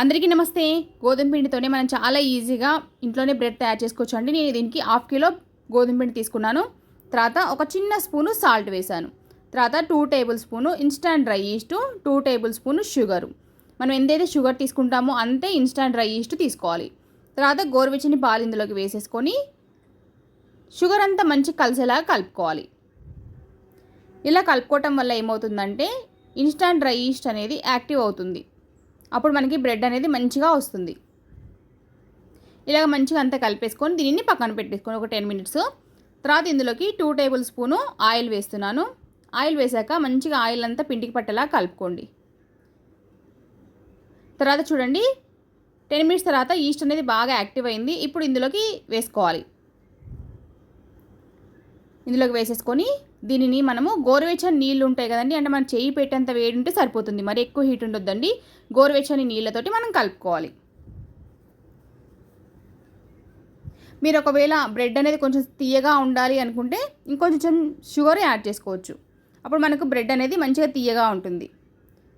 అందరికీ నమస్తే. గోధుమ పిండితోనే మనం చాలా ఈజీగా ఇంట్లోనే బ్రెడ్ తయారు చేసుకోవచ్చు అండి. నేను దీనికి హాఫ్ కిలో గోధుమ పిండి తీసుకున్నాను. తర్వాత ఒక చిన్న స్పూను సాల్ట్ వేశాను. తర్వాత two tablespoon instant dry yeast two tablespoon sugar. మనం ఎంతైతే షుగర్ తీసుకుంటామో అంతే ఇన్స్టాంట్ డ్రై ఈస్ట్ తీసుకోవాలి. తర్వాత గోరువెచ్చని పాలు ఇందులోకి వేసేసుకొని షుగర్ అంతా మంచి కలిసేలాగా కలుపుకోవాలి. ఇలా కలుపుకోవటం వల్ల ఏమవుతుందంటే ఇన్స్టాంట్ డ్రై ఈస్ట్ అనేది యాక్టివ్ అవుతుంది. అప్పుడు మనకి బ్రెడ్ అనేది మంచిగా వస్తుంది. ఇలాగ మంచిగా అంతా కలిపేసుకొని దీనిని పక్కన పెట్టేసుకొని ఒక టెన్ మినిట్స్. తర్వాత ఇందులోకి టూ టేబుల్ స్పూను ఆయిల్ వేస్తున్నాను. ఆయిల్ వేసాక మంచిగా ఆయిల్ అంతా పిండికి పట్టేలా కలుపుకోండి. తర్వాత చూడండి టెన్ మినిట్స్ తర్వాత ఈస్ట్ అనేది బాగా యాక్టివ్ అయింది. ఇప్పుడు ఇందులోకి వేసుకోవాలి. ఇందులోకి వేసేసుకొని దీనిని మనము గోరువెచ్చని నీళ్ళు ఉంటాయి కదండి అంటే మనం చేయి పెట్టేంత వేడి ఉంటే సరిపోతుంది. మరి ఎక్కువ హీట్ ఉండొద్దండి. గోరువెచ్చని నీళ్ళతోటి మనం కలుపుకోవాలి. మీరు ఒకవేళ బ్రెడ్ అనేది కొంచెం తీయగా ఉండాలి అనుకుంటే ఇంకొంచెం షుగర్ యాడ్ చేసుకోవచ్చు. అప్పుడు మనకు బ్రెడ్ అనేది మంచిగా తీయగా ఉంటుంది.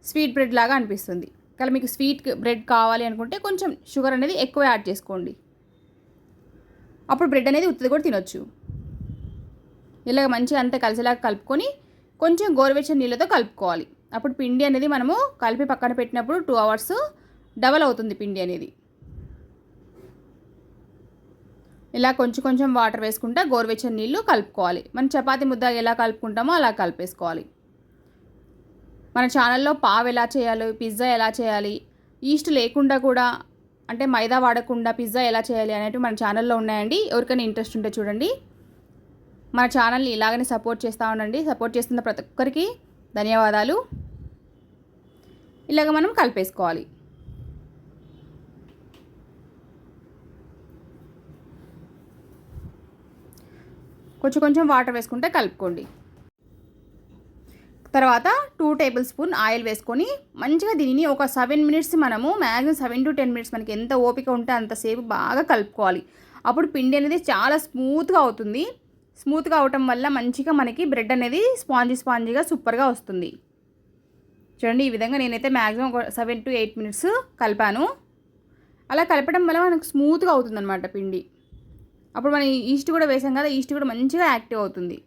స్వీట్ బ్రెడ్ లాగా అనిపిస్తుంది. కానీ మీకు స్వీట్ బ్రెడ్ కావాలి అనుకుంటే కొంచెం షుగర్ అనేది ఎక్కువ యాడ్ చేసుకోండి. అప్పుడు బ్రెడ్ అనేది ఉత్తది కూడా తినొచ్చు. ఇలాగ మంచిగా అంతా కలిసేలాగా కలుపుకొని కొంచెం గోరువెచ్చని నీళ్ళతో కలుపుకోవాలి. అప్పుడు పిండి అనేది మనము కలిపి పక్కన పెట్టినప్పుడు టూ అవర్స్ డబల్ అవుతుంది పిండి అనేది. ఇలా కొంచెం కొంచెం వాటర్ వేసుకుంటా గోరువెచ్చని నీళ్ళు కలుపుకోవాలి. మనం చపాతి ముద్ద ఎలా కలుపుకుంటామో అలా కలిపేసుకోవాలి. మన ఛానల్లో పావు ఎలా చేయాలి పిజ్జా ఎలా చేయాలి ఈస్ట్ లేకుండా కూడా అంటే మైదా వాడకుండా పిజ్జా ఎలా చేయాలి అనేవి మన ఛానల్లో ఉన్నాయండి. ఎవరికైనా ఇంట్రెస్ట్ ఉంటే చూడండి. మన ఛానల్ని ఇలాగనే సపోర్ట్ చేస్తూ ఉండండి. సపోర్ట్ చేస్తున్న ప్రతి ఒక్కరికి ధన్యవాదాలు. ఇలాగ మనం కలిపేసుకోవాలి. కొంచెం కొంచెం వాటర్ వేసుకుంటే కలుపుకోండి. తర్వాత టూ టేబుల్ స్పూన్ ఆయిల్ వేసుకొని మంచిగా దీనిని ఒక సెవెన్ మినిట్స్ మనము maximum seven to ten minutes మనకి ఎంత ఓపిక ఉంటే అంతసేపు బాగా కలుపుకోవాలి. అప్పుడు పిండి అనేది చాలా స్మూత్గా అవుతుంది. స్మూత్గా అవటం వల్ల మంచిగా మనకి బ్రెడ్ అనేది స్పాంజీ స్పాంజీగా సూపర్గా వస్తుంది. చూడండి ఈ విధంగా నేనైతే మ్యాక్సిమం ఒక సెవెన్ టు ఎయిట్ మినిట్స్ కలిపాను. అలా కలపడం వల్ల మనకు స్మూత్గా అవుతుందన్నమాట పిండి. అప్పుడు మనం ఈస్ట్ కూడా వేసాం కదా ఈస్ట్ కూడా మంచిగా యాక్టివ్ అవుతుంది.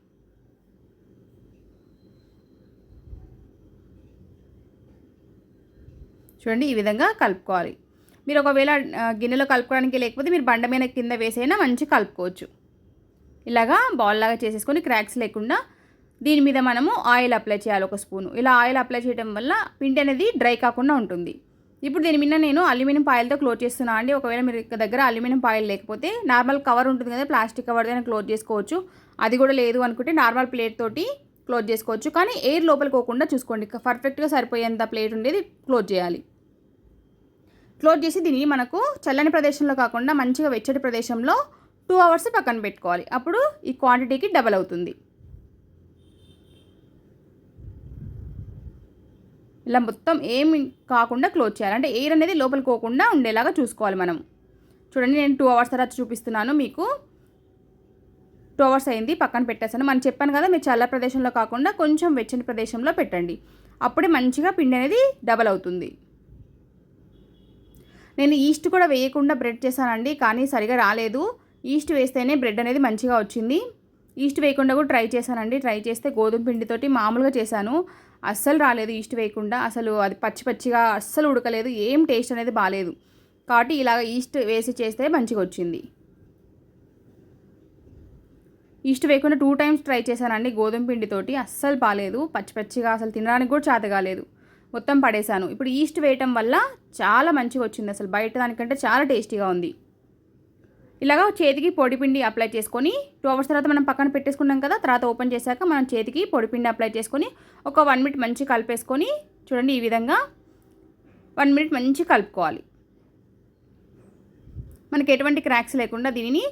చూడండి ఈ విధంగా కలుపుకోవాలి. మీరు ఒకవేళ గిన్నెలో కలుపుకోవడానికి లేకపోతే మీరు బండ మీద కింద వేసైనా మంచిగా కలుపుకోవచ్చు. ఇలాగా బాల్ లాగా చేసేసుకొని క్రాక్స్ లేకుండా దీని మీద మనము ఆయిల్ అప్లై చేయాలి ఒక స్పూను ఇలా ఆయిల్ అప్లై చేయడం వల్ల పిండి అనేది డ్రై కాకుండా ఉంటుంది. ఇప్పుడు దీని మీద నేను అల్యూమినియం పాయిల్తో క్లోజ్ చేస్తున్నాను అండి. ఒకవేళ మీరు దగ్గర అల్యూమినియం పాయిల్ లేకపోతే నార్మల్ కవర్ ఉంటుంది కదా ప్లాస్టిక్ కవర్ అయినా క్లోజ్ చేసుకోవచ్చు. అది కూడా లేదు అనుకుంటే నార్మల్ ప్లేట్ తోటి క్లోజ్ చేసుకోవచ్చు. కానీ ఎయిర్ లోపలికి పోకుండా చూసుకోండి. పర్ఫెక్ట్గా సరిపోయేంత ప్లేట్ ఉండేది క్లోజ్ చేయాలి. క్లోజ్ చేసి దీన్ని మనకు చల్లని ప్రదేశంలో కాకుండా మంచిగా వెచ్చటి ప్రదేశంలో టూ అవర్స్ పక్కన పెట్టుకోవాలి. అప్పుడు ఈ క్వాంటిటీకి డబల్ అవుతుంది. ఇలా మొత్తం ఏమి కాకుండా క్లోజ్ చేయాలి. అంటే ఎయిర్ అనేది లోపలికి పోకుండా ఉండేలాగా చూసుకోవాలి మనం. చూడండి నేను టూ అవర్స్ తర్వాత చూపిస్తున్నాను మీకు. టూ అవర్స్ అయింది పక్కన పెట్టేస్తాను. మనం చెప్పాను కదా మీరు చల్ల ప్రదేశంలో కాకుండా కొంచెం వెచ్చని ప్రదేశంలో పెట్టండి. అప్పుడే మంచిగా పిండి అనేది డబల్ అవుతుంది. నేను ఈస్ట్ కూడా వేయకుండా బ్రెడ్ చేశానండి కానీ సరిగా రాలేదు. ఈస్ట్ వేస్తేనే బ్రెడ్ అనేది మంచిగా వచ్చింది. ఈస్ట్ వేయకుండా కూడా ట్రై చేశానండి. ట్రై చేస్తే గోధుమ పిండితోటి మామూలుగా చేశాను. అస్సలు రాలేదు ఈస్ట్ వేయకుండా. అసలు అది పచ్చి పచ్చిగా అస్సలు ఉడకలేదు. ఏం టేస్ట్ అనేది బాగాలేదు కాబట్టి ఇలాగ ఈస్ట్ వేసి చేస్తే మంచిగా వచ్చింది. ఈస్ట్ వేయకుండా టూ టైమ్స్ ట్రై చేశానండి గోధుమ పిండితోటి. అస్సలు బాగాలేదు పచ్చి పచ్చిగా అసలు తినడానికి కూడా చేత కాలేదు. మొత్తం పడేశాను. ఇప్పుడు ఈస్ట్ వేయటం వల్ల చాలా మంచిగా వచ్చింది. అసలు బయట దానికంటే చాలా టేస్టీగా ఉంది. ఇలాగా చేతికి పొడిపిండి అప్లై చేసుకొని టూ అవర్స్ తర్వాత మనం పక్కన పెట్టేసుకున్నాం కదా తర్వాత ఓపెన్ చేశాక మనం చేతికి పొడిపిండి అప్లై చేసుకొని ఒక వన్ మినిట్ మంచి కలిపేసుకొని చూడండి ఈ విధంగా వన్ మినిట్ మంచి కలుపుకోవాలి. మనకి ఎటువంటి క్రాక్స్ లేకుండా దీనిని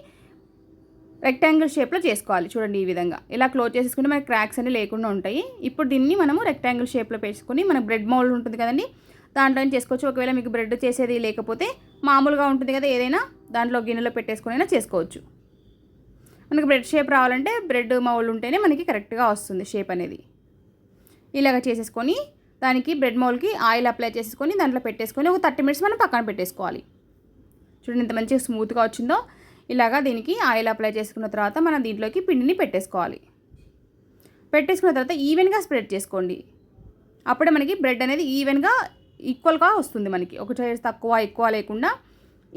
రెక్టాంగిల్ షేప్లో చేసుకోవాలి చూడండి ఈ విధంగా. ఇలా క్లోజ్ చేసేసుకుంటే మనకి క్రాక్స్ అనేవి లేకుండా ఉంటాయి. ఇప్పుడు దీన్ని మనము రెక్టాంగిల్ షేప్లో వేసుకొని మన బ్రెడ్ మౌల్డ్ ఉంటుంది కదండి దాంట్లో చేసుకోవచ్చు? ఒకవేళ మీకు బ్రెడ్ చేసేది లేకపోతే మామూలుగా ఉంటుంది కదా ఏదైనా దాంట్లో గిన్నెలో పెట్టేసుకునైనా చేసుకోవచ్చు. మనకి బ్రెడ్ షేప్ రావాలంటే బ్రెడ్ మౌల్ ఉంటేనే మనకి కరెక్ట్గా వస్తుంది షేప్ అనేది. ఇలాగ చేసేసుకొని దానికి బ్రెడ్ మౌల్కి ఆయిల్ అప్లై చేసుకొని దాంట్లో పెట్టేసుకొని ఒక థర్టీ మినిట్స్ మనం పక్కన పెట్టేసుకోవాలి. చూడండి ఎంత మంచిగా స్మూత్గా వచ్చిందో. ఇలాగా దీనికి ఆయిల్ అప్లై చేసుకున్న తర్వాత మనం దీంట్లోకి పిండిని పెట్టేసుకోవాలి. పెట్టేసుకున్న తర్వాత ఈవెన్గా స్ప్రెడ్ చేసుకోండి. అప్పుడే మనకి బ్రెడ్ అనేది ఈవెన్గా ఈక్వల్గా వస్తుంది మనకి. ఒక సైడ్ తక్కువ ఎక్కువ లేకుండా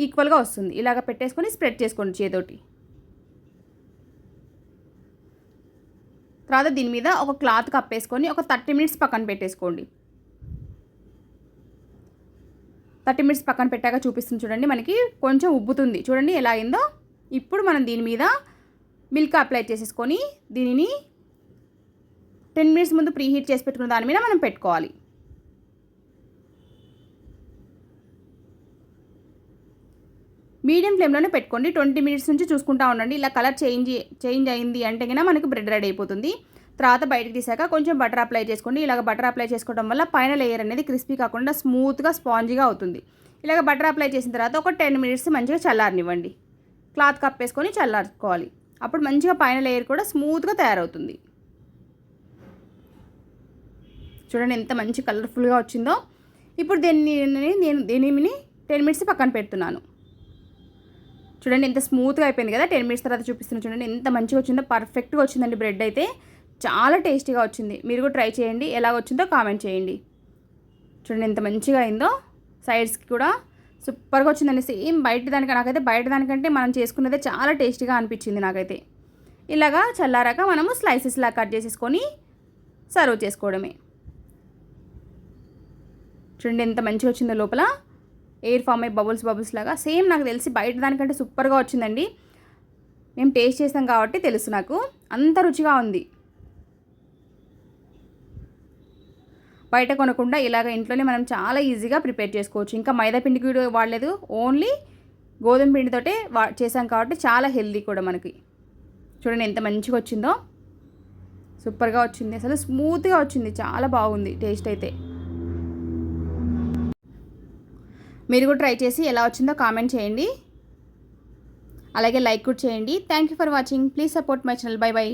ఈక్వల్గా వస్తుంది. ఇలాగ పెట్టేసుకొని స్ప్రెడ్ చేసుకోండి చేతోటి తర్వాత దీని మీద ఒక క్లాత్ కప్పేసుకొని ఒక థర్టీ మినిట్స్ పక్కన పెట్టేసుకోండి. థర్టీ మినిట్స్ పక్కన పెట్టాక చూపిస్తుంది చూడండి. మనకి కొంచెం ఉబ్బుతుంది. చూడండి ఎలా అయిందో. ఇప్పుడు మనం దీని మీద మిల్క్ అప్లై చేసేసుకొని దీనిని టెన్ మినిట్స్ ముందు ప్రీ హీట్ చేసి పెట్టుకున్న దాని మీద మనం పెట్టుకోవాలి. మీడియం ఫ్లేమ్లోనే పెట్టుకోండి. ట్వంటీ మినిట్స్ నుంచి చూసుకుంటా ఉండండి. ఇలా కలర్ చేంజ్ చేంజ్ అయింది అంటే కన్నా మనకి బ్రెడ్ రెడీ అయిపోతుంది. తర్వాత బయటకు తీసాక కొంచెం బటర్ అప్లై చేసుకోండి. ఇలాగ బటర్ అప్లై చేసుకోవడం వల్ల పైన లేయర్ అనేది క్రిస్పీ కాకుండా స్మూత్గా స్పాంజీగా అవుతుంది. ఇలాగ బటర్ అప్లై చేసిన తర్వాత ఒక టెన్ మినిట్స్ మంచిగా చల్లారనివ్వండి. క్లాత్ కప్పేసుకొని చల్లారుకోవాలి. అప్పుడు మంచిగా పైన లేయర్ కూడా స్మూత్గా తయారవుతుంది. చూడండి ఎంత మంచి కలర్ఫుల్గా వచ్చిందో. ఇప్పుడు దీన్ని నేను దీనిని టెన్ మినిట్స్ పక్కన పెడుతున్నాను. చూడండి ఎంత స్మూత్గా అయిపోయింది కదా. టెన్ మినిట్స్ తర్వాత చూపిస్తున్నాను చూడండి ఎంత మంచిగా వచ్చిందో పర్ఫెక్ట్గా వచ్చిందండి బ్రెడ్ అయితే. చాలా టేస్టీగా వచ్చింది. మీరు కూడా ట్రై చేయండి. ఎలా వచ్చిందో కామెంట్ చేయండి. చూడండి ఎంత మంచిగా అయిందో. సైడ్స్కి కూడా సూపర్గా వచ్చిందండి. సేమ్ బయట దానికంటే నాకైతే బయట దానికంటే మనం చేసుకున్నదే చాలా టేస్టీగా అనిపించింది నాకైతే. ఇలాగా చల్లారాక మనము స్లైసెస్లా కట్ చేసేసుకొని సర్వ్ చేసుకోవడమే. చూడండి ఎంత మంచిగా వచ్చిందో లోపల. ఎయిర్ ఫామ్ అయ్యి బబుల్స్ బబుల్స్ లాగా. సేమ్ నాకు తెలిసి బయట దానికంటే సూపర్గా వచ్చిందండి. మేము టేస్ట్ చేసాం కాబట్టి తెలుసు నాకు. అంత రుచిగా ఉంది. బయట కొనకుండా ఇలాగ ఇంట్లోనే మనం చాలా ఈజీగా ప్రిపేర్ చేసుకోవచ్చు. ఇంకా మైదా పిండి కూడా వాడలేదు. ఓన్లీ గోధుమ పిండితోటే వా చేసాం కాబట్టి చాలా హెల్దీ కూడా మనకి. చూడండి ఎంత మంచిగా వచ్చిందో. సూపర్గా వచ్చింది. అసలు స్మూత్గా వచ్చింది. చాలా బాగుంది టేస్ట్ అయితే. మీరు కూడా ట్రై చేసి ఎలా వచ్చిందో కామెంట్ చేయండి. అలాగే లైక్ కూడా చేయండి. Thank you for watching please support my channel bye bye